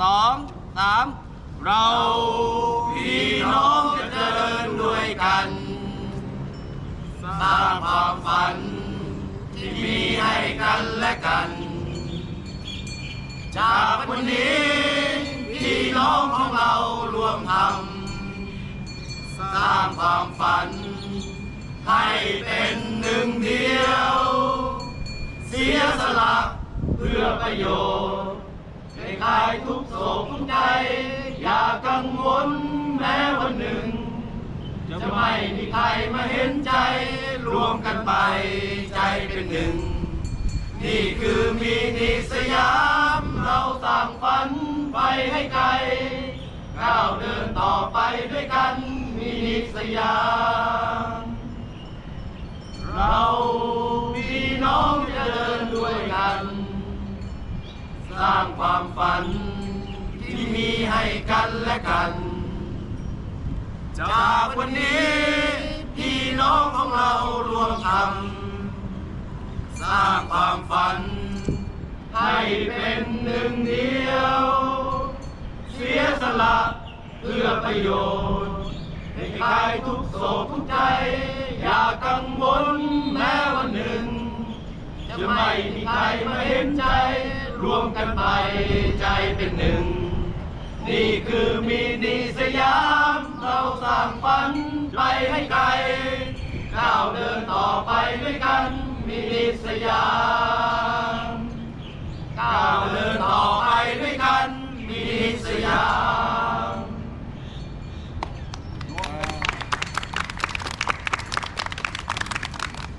สองสามเราพี่น้องจะเดินด้วยกัน สร้างความฝัน ที่มีให้กันและกัน จากวันนี้พี่น้องของเรารวมทำสร้างความฝัน ให้เป็นหนึ่งเดียว เสียสละเพื่อประโยชน์ คลายทุกโศกทุกใจ อย่ากังวลแม้วันหนึ่ง จะไม่มีใครมาเห็นใจ รวมกันไปใจเป็นหนึ่ง นี่คือมีนิสยาม เราสร้างฝันไปให้ไกล ก้าวเดินต่อไปด้วยกัน มีนิสยาม สร้างความฝัน ที่มีให้กันและกัน จากวันนี้พี่น้องของเรารวมทำสร้างความฝัน ให้เป็นหนึ่งเดียว เสียสละเพื่อประโยชน์ให้คลายทุกโศกทุกใจ อย่ากังวลแม้วันหนึ่ง จะไม่มีใครมาเห็นใจ รวมกันไปใจเป็นหนึ่ง นี่คือมินิสยาม เราสร้างฝันไปให้ไกลก้าวเดินต่อไปด้วยกันมินิสยามก้าวเดินต่อไปด้วยกันมินิสยาม